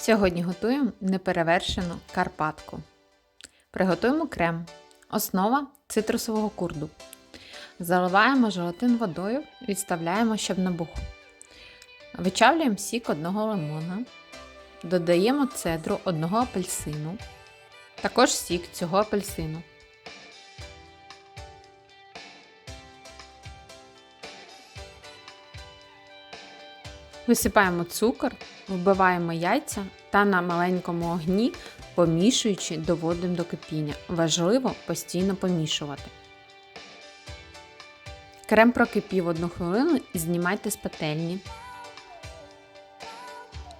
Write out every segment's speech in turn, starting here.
Сьогодні готуємо неперевершену карпатку. Приготуємо крем. Основа цитрусового курду. Заливаємо желатин водою, відставляємо, щоб набух. Вичавлюємо сік одного лимона. Додаємо цедру одного апельсину. Також сік цього апельсину. Висипаємо цукор, вбиваємо яйця та на маленькому огні, помішуючи, доводимо до кипіння. Важливо постійно помішувати. Крем прокипів одну хвилину знімайте з пательні.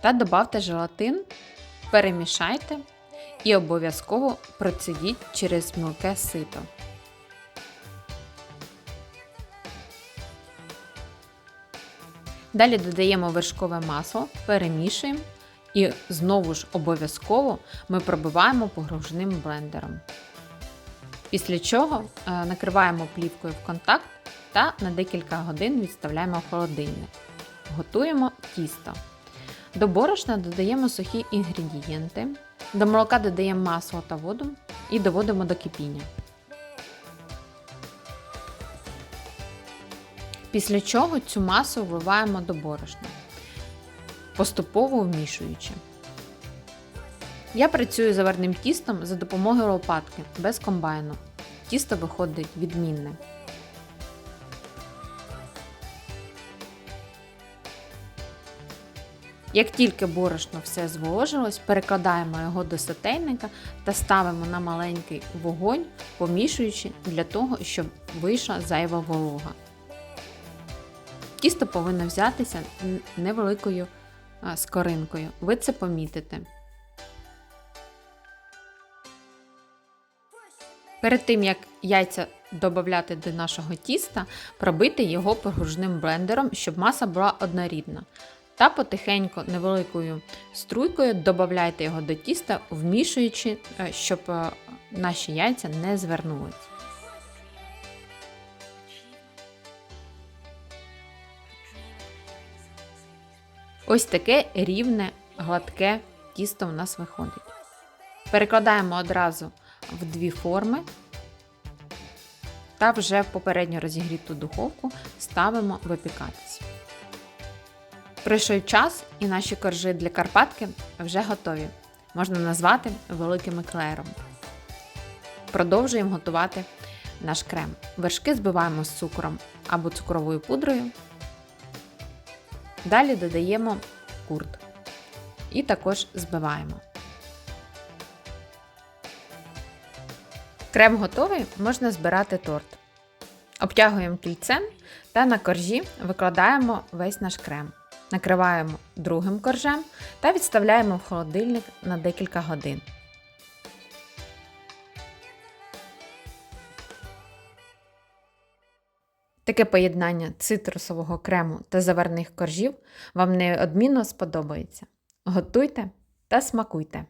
Та додавте желатин, перемішайте і обов'язково процедіть через мілке сито. Далі додаємо вершкове масло, перемішуємо і знову ж обов'язково ми пробиваємо погружним блендером. Після чого е, накриваємо плівкою в контакт та на декілька годин відставляємо в холодильник. Готуємо тісто. До борошна додаємо сухі інгредієнти. До молока додаємо масло та воду і доводимо до кипіння. Після чого цю масу вливаємо до борошна, поступово вмішуючи. Я працюю заварним тістом за допомогою лопатки без комбайну. Тісто виходить відмінне. Як тільки борошно все зволожилось, перекладаємо його до сотейника та ставимо на маленький вогонь, помішуючи для того, щоб вийшла зайва волога. Тісто повинно взятися невеликою скоринкою. Ви це помітите. Перед тим, як яйця додати до нашого тіста, пробити його погружним блендером, щоб маса була однорідна. Та потихеньку невеликою струйкою додайте його до тіста, вмішуючи, е, щоб е, наші яйця не звернулись. Ось таке рівне, гладке тісто у нас виходить. Перекладаємо одразу в дві форми та вже в попередньо розігріту духовку ставимо випікатись. Прийшов час і наші коржі для Карпатки вже готові. Можна назвати великим еклером. Продовжуємо готувати наш крем. Вершки збиваємо з цукром або цукровою пудрою. Далі додаємо курт і також збиваємо. Крем готовий, можна збирати торт. Обтягуємо кільцем та на коржі викладаємо весь наш крем. Накриваємо другим коржем та відставляємо в холодильник на декілька годин. Таке поєднання цитрусового крему та заварних коржів вам неодмінно сподобається. Готуйте та смакуйте!